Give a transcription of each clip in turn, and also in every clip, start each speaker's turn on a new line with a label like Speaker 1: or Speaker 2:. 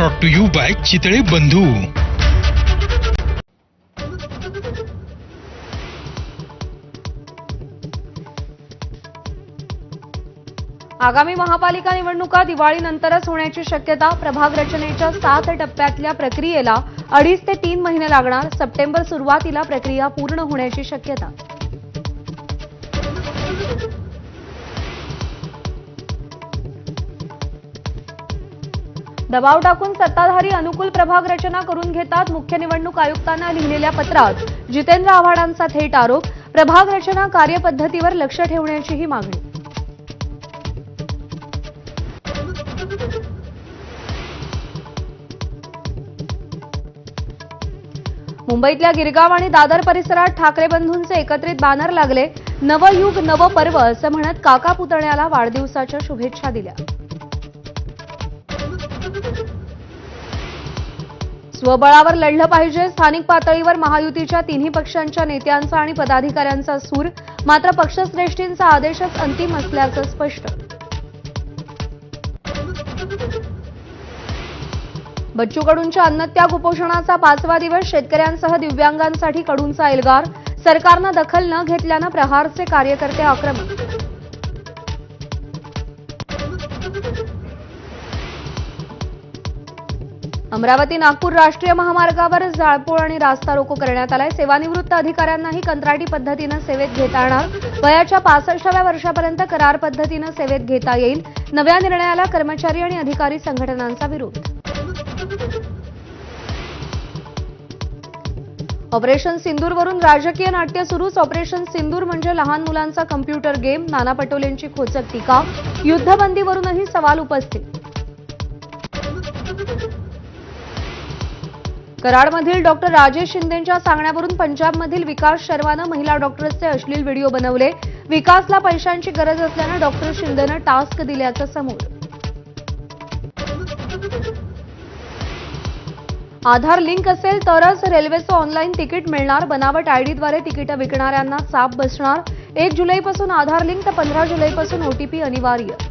Speaker 1: Brought to you by Chitale Bandhu
Speaker 2: आगामी महापालिका निवडणुका दिवाळीनंतरच होण्याची शक्यता प्रभाग रचनेच्या सात टप्प्यातल्या प्रक्रियेला अडीच ते तीन महिने लागणार. सप्टेंबर सुरुवातीला प्रक्रिया पूर्ण होण्याची शक्यता. दबाव टाकून सत्ताधारी अनुकूल प्रभाग रचना करून घेतात मुख्य निवडणूक आयुक्तांना लिहिलेल्या पत्रात. जितेंद्र आव्हाडांचा थेट आरोप प्रभाग रचना कार्यपद्धतीवर लक्ष ठेवण्याचीही मागणी. मुंबईतल्या गिरगाव आणि दादर परिसरात ठाकरे बंधूंचे एकत्रित बॅनर लागले. नवयुग नव पर्व असं म्हणत काका पुतण्याला वाढदिवसाच्या शुभेच्छा दिल्या. स्वबळावर लढलं पाहिजे. स्थानिक पातळीवर महायुतीच्या तिन्ही पक्षांच्या नेत्यांचा आणि पदाधिकाऱ्यांचा सूर. मात्र पक्षश्रेष्ठींचा आदेशच अंतिम असल्याचं स्पष्ट. बच्चू कडूंच्या अन्नत्याग उपोषणाचा पाचवा दिवस शेतकऱ्यांसह दिव्यांगांसाठी कडूंचा एल्गार. सरकारनं दखल न घेतल्यानं प्रहारचे कार्यकर्ते आक्रमक अमरावती नागपूर राष्ट्रीय महामार्गावर जाळपोळ आणि रास्ता रोको करण्यात आलाय. सेवानिवृत्त अधिकाऱ्यांनाही कंत्राटी पद्धतीनं सेवेत घेता येणार. वयाच्या पासष्टाव्या वर्षापर्यंत करार पद्धतीनं सेवेत घेता येईल. नव्या निर्णयाला कर्मचारी आणि अधिकारी संघटनांचा विरोध. ऑपरेशन सिंदूरवरून राजकीय नाट्य सुरूच. ऑपरेशन सिंदूर म्हणजे लहान मुलांचा कम्प्युटर गेम. नाना पटोलेंची खोचक टीका. युद्धबंदीवरूनही सवाल उपस्थित. कराडमधील डॉक्टर राजेश शिंदेच्या सांगण्यावरून पंजाबमधील विकास शर्मानं महिला डॉक्टर्सचे अश्लील व्हिडिओ बनवले. विकासला पैशांची गरज असल्यानं डॉक्टर शिंदेनं टास्क दिल्याचं समोर. आधार लिंक असेल तरच रेल्वेचं ऑनलाईन तिकीट मिळणार. बनावट आयडीद्वारे तिकीटं विकणाऱ्यांना चाप बसणार. एक जुलैपासून आधार लिंक तर पंधरा जुलैपासून ओटीपी अनिवार्य.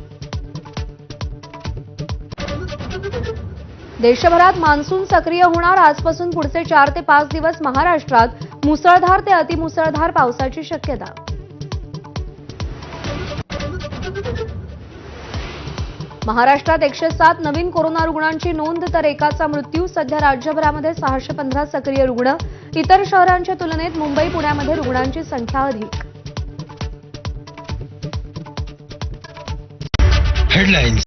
Speaker 2: देशभरात मान्सून सक्रिय होणार. आजपासून पुढचे चार ते पाच दिवस महाराष्ट्रात मुसळधार ते अतिमुसळधार पावसाची शक्यता. महाराष्ट्रात एकशे सात नवीन कोरोना रुग्णांची नोंद तर एकाचा मृत्यू सध्या राज्यभरामध्ये सहाशे पंधरा सक्रिय रुग्ण. इतर शहरांच्या तुलनेत मुंबई पुण्यामध्ये रुग्णांची संख्या अधिक.
Speaker 1: हेडलाईन्स